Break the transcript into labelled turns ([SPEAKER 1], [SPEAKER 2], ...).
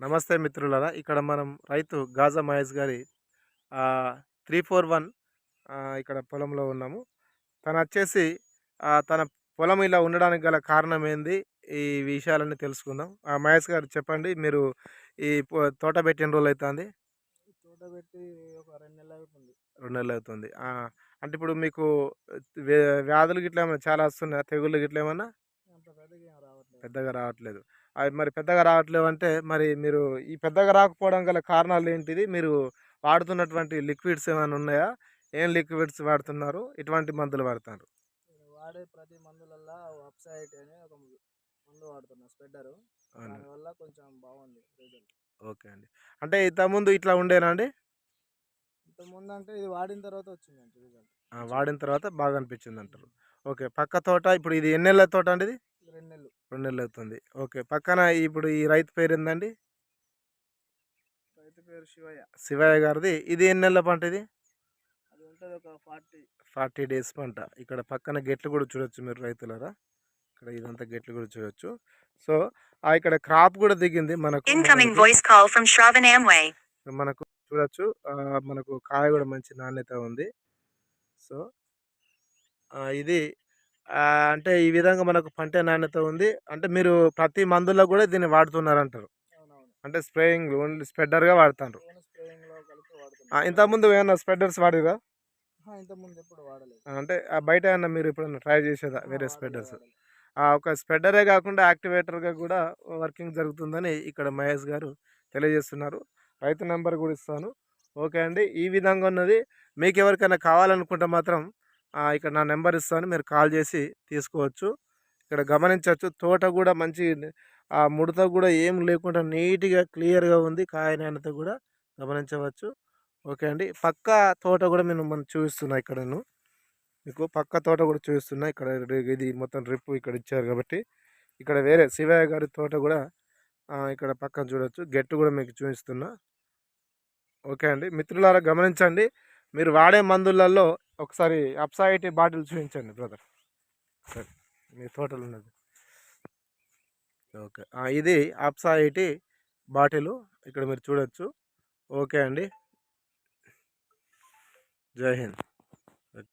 [SPEAKER 1] నమస్తే మిత్రులారా. ఇక్కడ మనం రైతు గాజా మహేష్ గారి త్రీ ఫోర్ వన్ ఇక్కడ పొలంలో ఉన్నాము. తను వచ్చేసి తన పొలం ఇలా ఉండడానికి గల కారణం ఏంది? ఈ విషయాలన్నీ తెలుసుకుందాం. ఆ, మహేష్ గారు చెప్పండి. మీరు ఈ తోట పెట్టి ఎన్ని రోజులు అవుతుంది
[SPEAKER 2] తోట పెట్టి ఒక రెండు నెలలు అవుతుంది
[SPEAKER 1] రెండు నెలలు అవుతుంది అంటే ఇప్పుడు మీకు వ్య- వ్యాధులు గిట్ల ఏమైనా చాలా వస్తున్నాయా? తెగుళ్ళు గిట్ల ఏమన్నా?
[SPEAKER 2] పెద్దగా రావట్లేదు.
[SPEAKER 1] అవి మరి పెద్దగా రావట్లేవు అంటే మరి మీరు ఈ పెద్దగా రాకపోవడం గల కారణాలు ఏంటిది? మీరు వాడుతున్నటువంటి లిక్విడ్స్ ఏమైనా ఉన్నాయా? ఏం లిక్విడ్స్ వాడుతున్నారు? ఎటువంటి మందులు వాడుతున్నారు
[SPEAKER 2] నేను వాడే ప్రతి మందులల్లో అప్సైట్ అని ఒక మందు వాడుతున్నా స్ప్రెడ్డర్.
[SPEAKER 1] అవును.
[SPEAKER 2] దానివల్ల కొంచెం బాగుంది రిజల్ట్.
[SPEAKER 1] ఓకే అండి. అంటే ఇంతకుముందు ఇట్లా ఉండేనా అండి?
[SPEAKER 2] ఇంత ముందు అంటే ఇది వాడిన తర్వాత వచ్చిందండి రిజల్ట్.
[SPEAKER 1] వాడిన తర్వాత బాగా అనిపించింది అంటారు ఓకే పక్క తోట ఇప్పుడు ఇది ఎన్ని నెలల తోట అండి ఇది?
[SPEAKER 2] రెండు నెలలు
[SPEAKER 1] అవుతుంది. ఓకే. పక్కన ఇప్పుడు ఈ రైతు పేరు ఏందండి?
[SPEAKER 2] రైతు పేరు శివయ్య.
[SPEAKER 1] శివయ్య గారిది. ఇది ఎన్ని నెలల పంట ఇది?
[SPEAKER 2] అది ఉంటుంది ఒక ఫార్టీ.
[SPEAKER 1] ఫార్టీ డేస్ పంట. ఇక్కడ పక్కన గెట్లు కూడా చూడొచ్చు మీరు రైతులరా. ఇక్కడ ఇదంతా గెట్లు కూడా చూడొచ్చు. సో ఆ ఇక్కడ క్రాప్ కూడా దిగింది మనకు. మనకి- చూడొచ్చు. మనకు కాయ కూడా మంచి నాణ్యత ఉంది. సో ఇది అంటే ఈ విధంగా మనకు పంట నాణ్యత ఉంది. అంటే మీరు ప్రతి మందులో కూడా దీన్ని వాడుతున్నారు అంటారు అంటే స్ప్రేయింగ్ ఓన్లీ స్ప్రెడర్గా వాడుతారు ఇంతకుముందు ఏమన్నా స్ప్రెడర్స్ వాడిరా అంటే ఆ బయట ఏమన్నా మీరు ఇప్పుడు ట్రై చేసేదా వేరే స్ప్రెడర్స్ ఒక స్ప్రెడరే కాకుండా యాక్టివేటర్గా కూడా వర్కింగ్ జరుగుతుందని ఇక్కడ మహేష్ గారు తెలియజేస్తున్నారు. రైతు నెంబర్ కూడా ఇస్తాను. ఓకే అండి. ఈ విధంగా ఉన్నది. మీకు ఎవరికైనా కావాలనుకుంటే మాత్రం ఇక్కడ నా నెంబర్ ఇస్తాను మీరు కాల్ చేసి తీసుకోవచ్చు. ఇక్కడ గమనించవచ్చు తోట కూడా మంచి ఆ ముడత కూడా ఏం లేకుండా నీట్గా క్లియర్గా ఉంది. కాయ నాణ్యత కూడా గమనించవచ్చు. ఓకే అండి. పక్క తోట కూడా నేను మనం చూపిస్తున్నా ఇక్కడ నేను. మీకు పక్క తోట కూడా చూపిస్తున్నా ఇక్కడ ఇది మొత్తం రిప్ ఇక్కడ ఇచ్చారు కాబట్టి. ఇక్కడ వేరే శివయ్య గారి తోట కూడా ఇక్కడ పక్కన చూడొచ్చు. గెట్టు కూడా మీకు చూపిస్తున్నా. ఓకే అండి. మిత్రులారా గమనించండి. మీరు వాడే మందులలో ఒకసారి అప్సాయిటీ బాటిల్ చూపించండి బ్రదర్. సరే మీ తోటలు ఉన్నది. ఓకే. ఇది అప్సాయిటీ బాటిల్. ఇక్కడ మీరు చూడొచ్చు. ఓకే అండి. జై హింద్.